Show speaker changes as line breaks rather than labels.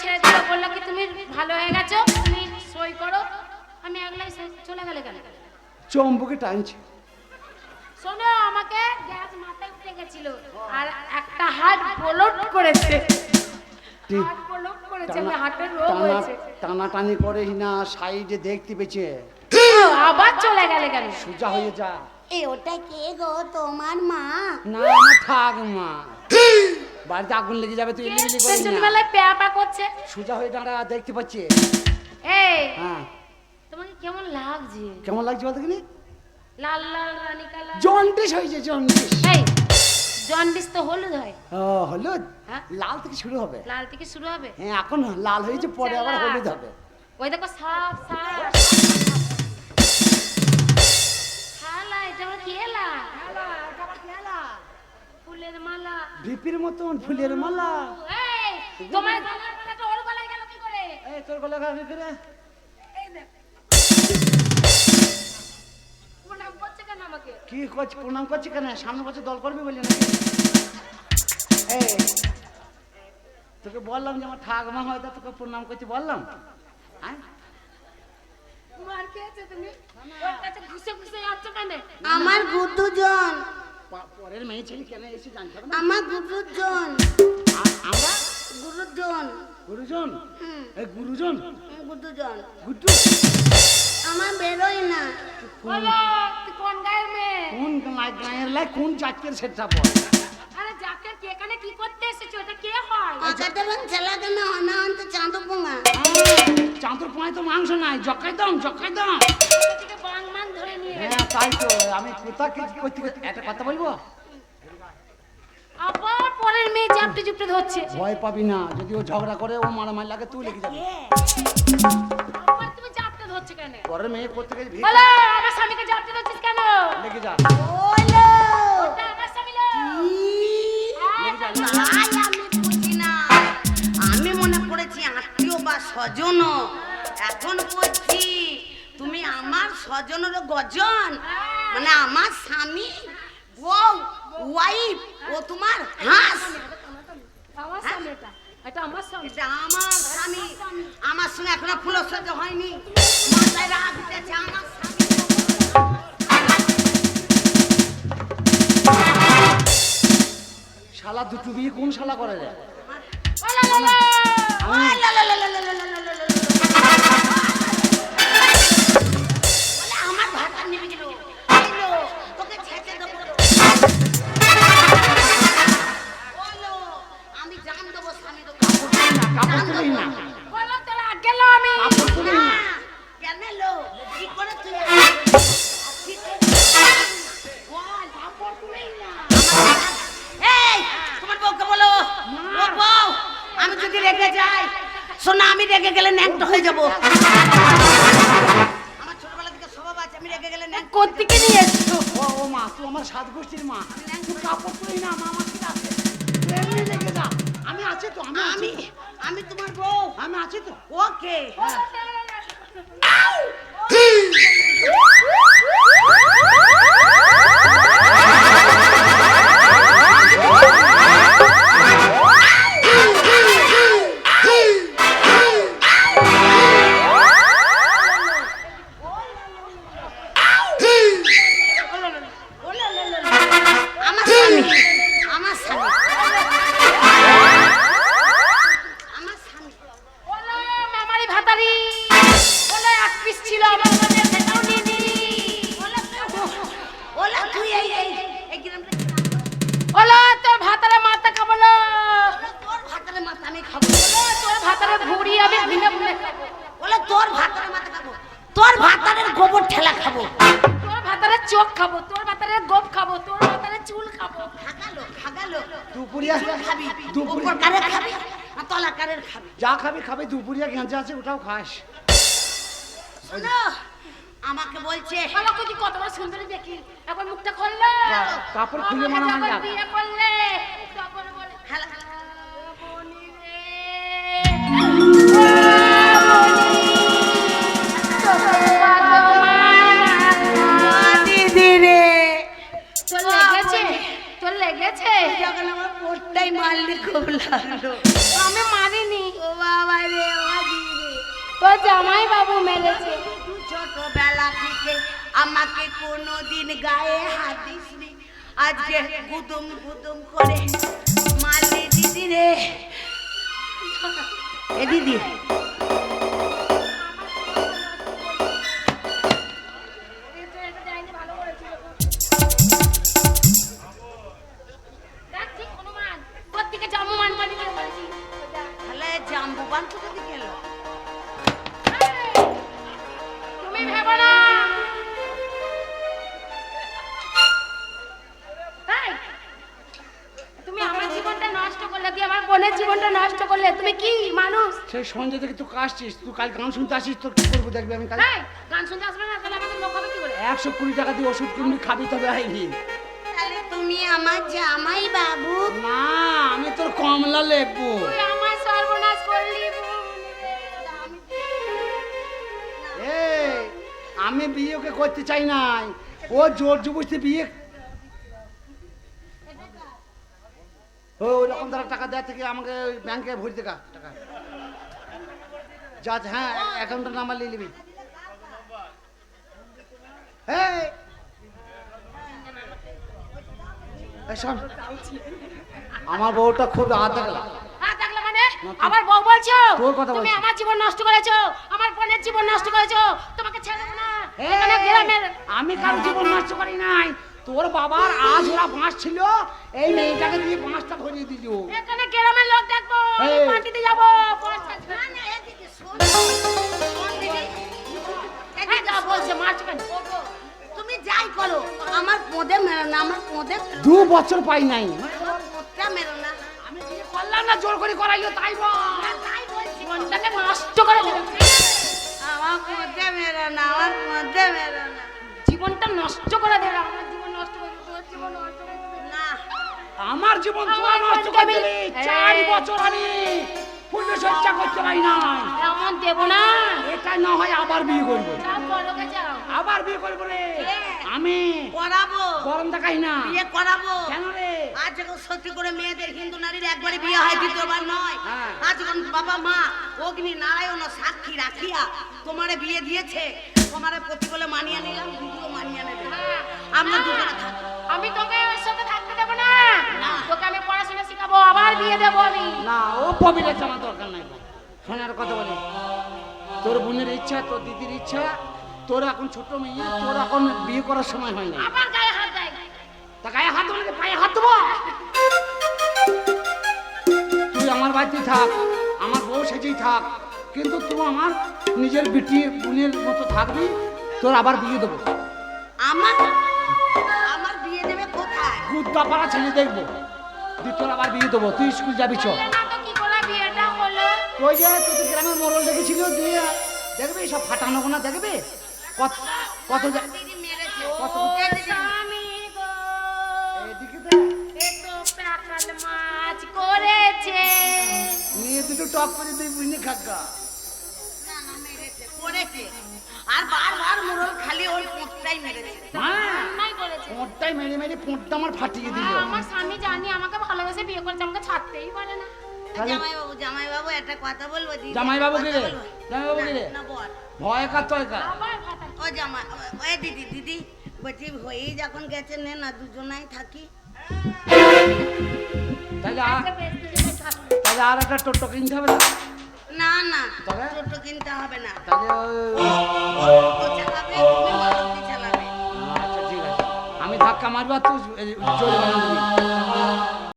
ছেড়ে দিল বলল কি তুমি ভালো হয়ে গেছো তুমি সই করো। আমি একলাই চলে গেলে কেন
চম্বুকে টানছে।
শোনো আমাকে গ্যাস মাথায় উঠে গেছিল আর একটা হাত ব্লক করেছে। হাত ব্লক করেছে আমি হাতের রোগ হয়েছে।
টানাটানি করে না সাইডে দেখতে পেয়েছে।
আবার চলে গেলে কেন
সোজা হয়ে যা।
এ ওটা কে গো? তোমার মা?
না আমার থাক মা বাড়িতে আগুন লেগে যাবে তুই এলিমিলি করবি না।
বেলায় প্যা করছে।
সোজা হয়ে দাঁড়া দেখতে পাচ্ছি।
এই
হ্যাঁ।
তোমাকে কেমন লাগছে?
কেমন লাগছে বলতে গেলি
লাল লাল রানী কালার।
জন্ডিস হয়েছে জন্ডিস।
এই জন্ডিস তো হলুদ হয়।
ও হলুদ?
হ্যাঁ?
লাল থেকে শুরু হবে।
লাল থেকে শুরু হবে?
হ্যাঁ এখন লাল হয়েছে পরে আবার হলুদ হবে।
ওই দেখো সাপ সাপ। খালা এটা আবার কি এলা ফুলের মালা।
ভিপির মতন ফুলের মালা।
এই তোমার গলার মালাটা ওর গলায় গেল কি করে?
এই তোর গলা গাবি করে?
এই প্রণাম করছে কেন আমাকে?
কি করছি প্রণাম করছি কেন? সামনে বছর দল করবি বলি নাকি? এই তোকে বললাম যে আমার ঠাকমা হয়তো তোকে প্রণাম করছি বললাম। হ্যাঁ?
মার খেয়েছে তুমি? ওর কাছে ঘুষে ঘুষে যাচ্ছ কেন?
আমার গুদুজন
পা- পরের মেয়ে ছেলে কেন এসে জানতে হবে
আমার গুদুজন
আ- আমরা?
গুরুজন।
গুরুজন?
হুম।
এই গুরুজন?
গুদুজন
গুড্ডু
আমার বেরোয় না।
বলো তুই কোন গায়ের মেয়ে?
কোন গাঁয়ের লাই কোন জাতের সেটা বল?
আরে যাকে কে এখানে কি করতে এসেছ? এটা কে হয়?
আগাতে রং চালাতে না অনা অন্ত চাঁদো পোঙা
চাঁদর পায়ে তো মাংস নাই। জকাই দম জকাই দাম হ্যাঁ তাই তো আমি কোথা করতে করতে একটা কথা বলব?
আবার পরের মেয়ে চাপটে চুপটে ধরছে
ভয় পাবি না যদি ও ঝগড়া করে ও মারামারি লাগে তুই লেগে যাবি।
আবার তুমি চাপটে ধরছে কেন?
পরের মেয়ে করতে গেলে
বলো আমার স্বামীকে চাপটে ধরছিস কেন?
লেগে যা।
ওলো
ওটা আমার স্বামী লোক।
তাই আমি বুঝি না। আমি মনে করেছি আত্মীয় বা স্বজন এখন বুঝছি। তুমি আমার স্বজনের গজন। মানে আমার স্বামী বউ ওয়াইফ ও তোমার হাঁস।
আমার স্বামী এটা। এটা আমার স্বামী।
এটা আমার স্বামী। আমার সঙ্গে এখনও ফুল সহ্য হয়নি। মাথায় রাগ উঠেছে আমার স্বামী।
শালা দুটো বিয়ে কোন শালা করা রে
যদি রেগে যাই শোনা আমি রেগে গেলে ন্যাংটো হয়ে যাব। আমার ছোটবেলা থেকে স্বভাব আছে আমি রেগে গেলে
নিয়ে এসছো?
ও ও মা তুই আমার সাত গোষ্ঠীর মা। তুই কাপড় তুলি না মা আমার কি আছে। তুই এমনি যা। আমি আছি তো আমি
আমি
আমি
আমি তোমার বউ।
আমি আছি তো।
ওকে। আমার
ছিল আমার কাছে সেটাও নিয়ে
ওলা তুই এই এই?
বলো তোর ভাতারে মাথা খাব না
তোর ভাতের মাথা আমি খাব।
তোর ভাতারে ভুড়ি আমি ভিনে ভিনে খাব।
ওলা তোর ভাতের মাথা খাব। তোর ভাতারের গোবর ঠেলা খাব।
তোর ভাতারে চোখ খাব তোর ভাতারে গোপ খাব তোর ভাতারে চুল খাব।
খাগালো খাগালো।
দুপুরিয়া
খাবি
দুপুরিয়া
উপর কারের খাবি আর তলা কারের খাবি।
যা খাবি খাবি দুপুরিয়া গেঁজা আছে ওটাও খাস।
শোনো আমাকে বলছে
বলো কুচি কত বড় সুন্দরী দেখি। একবার মুখটা খুললে।
কাপড় খুলে
আমাকে
মারা
যখন বিয়ে করলে তখন বলে
হ্যালো।
বনি রে লেগেছে তোর লেগেছে?
যখন আমার পোটটাই মারলি খুব লাগল।
আমি মারিনি।
ও বাবা
জামাই বাবু
ছোটবেলা থেকে আমাকে কোনোদিন গায়ে হাত দিসনি। আজকে গুদুম গুদুম করে মারলি দিদি রে। এ দিদি।
কি মানুষ?
সেই সন্ধ্যে থেকে তুই কাশছিস তুই কাল গান শুনতে আসিস তোর কি করব দেখবি আমি কাল?
এই, গান শুনতে আসবে না তাহলে আমাদের লোক হবে কি করে?
একশো কুড়ি টাকা দিয়ে ওষুধ কিনবি খাবি তবে আইনি
তাহলে তুমি আমার জামাই বাবু।
না আমি তোর কমলা লেবু।
তুই আমার সর্বনাশ করলি
এই আমি বিয়ে ওকে করতে চাই নাই। ও জোর জবরদস্তি বিয়ে ও তারা টাকা দেওয়া থেকে আমাকে ব্যাংকে ভরি দেখা টাকা। যা হ্যাঁ অ্যাকাউন্টের নাম্বার নিয়ে নিবি। আমার বউটা খুব হাতে
মানে? বউ বলছো? তুমি আমার জীবন নষ্ট করেছ আমার বোনের জীবন নষ্ট করেছ তোমাকে ছেড়ে না।
আমি কারও জীবন নষ্ট করি নাই। তোর বাবার আজ ওরা বাঁশ ছিল এই মেয়েটাকে দিয়ে বাঁশটা ভরিয়ে দিল।
এখানে গ্রামের লোক দেখব পার্টিতে যাব পঞ্চাশ
না না এদিকে শোন। শোন
হ্যাঁ যা বলছে মাছ
তুমি যাই করো আমার পোদে মেরো না আমার পোদে
দু বছর পাই নাই।
পোদটা মেরো না।
আমি বিয়ে করলাম না জোর করে করাইলো তাই বল।
তাই বলছি।
জীবনটাকে নষ্ট করে দিল।
আমার পোদে মেরো না আমার পোদে মেরো না।
জীবনটা নষ্ট করে দিল। আমার জীবন
আমার জীবন তোরা
আমার
নষ্ট করে দিলি চার বছর আমি পূর্ণ সজ্জা করতে পারি নাই
এমন দেবো না।
এটা না হয় আবার বিয়ে করব। আবার বিয়ে করব রে। আমি
করাবো।
গরম দেখাই না।
বিয়ে করাবো।
কেন রে?
আজ যখন সত্যি করে মেয়েদের হিন্দু নারীর একবারে বিয়ে হয় দ্বিতীয়বার নয়।
হ্যাঁ।
আজ যখন বাবা মা অগ্নি নারায়ণ সাক্ষী রাখিয়া তোমারে বিয়ে দিয়েছে তোমারে প্রতি বলে মানিয়ে নিলাম দিদিও মানিয়ে নেবে। আমরা দুজনে থাকব।
আমি তোকে ওর সাথে থাকতে দেবো না। তোকে আমি পড়াশোনা শিখাবো আবার বিয়ে দেবো আমি।
না ও পবিলের জানা দরকার নাই। শোনার কথা বলি। তোর বোনের ইচ্ছা তোর দিদির ইচ্ছা তোর এখন ছোট মেয়ে তোর এখন বিয়ে করার সময় হয় না
আবার গায়ে হাত দেয়।
তা গায়ে হাত দেবো পায়ে হাত দেবো তুই আমার বাড়িতে থাক আমার বউ সেজেই থাক কিন্তু তুই আমার নিজের বিটি বোনের মতো থাকবি তোর আবার বিয়ে দেবো।
আমার আমার বিয়ে দেবে কোথায়
গুদ্দাপাড়া ছেলে দেখব। তোর আবার বিয়ে দেবো। তুই স্কুল যাবি চ
বললে না তো কি করে বিয়েটা হলো?
ওই যে তোর গ্রামের মোড়ল দেখেছিল দিয়ে। দেখবি সব ফাটানো গোনা দেখবে? কত কত কত নিয়ে দুটো টপ করে তুই বুঝলি খাগা
না না আর বারবার মোড়ল খালি ওই মেরেছে।
হ্যাঁ। পোঁটটাই মেরে মেরে পোঁটটা আমার ফাটিয়ে দিল।
আমার স্বামী জানি আমাকে ভালোবেসে বিয়ে করেছে আমাকে ছাড়তেই পারে না।
তাহলে-
জামাই বাবু জামাই বাবু একটা কথা বলব দিদি?
জামাই বাবু কি
কথা বলব?
জামাই বাবু রে?
না, না বল।
ভয় কার তয় কার?
আবার ফাটা
ও জামাই ও দিদি দিদি বলছি হয়েই যখন গেছে নে না দুজনাই থাকি।
তাহলে আর
আজকে বেশ কিছুদিন থাকবে।
তাহলে আর একটা টোটো কিনতে হবে না?
না না
তবে?
কিনতে হবে না।
তাহলে ওই-
ও চালাবে তুমি মারুতি চালাবে
ঠিক আছে আমি ধাক্কা মারবো আর তুই জোরে বানান দিবি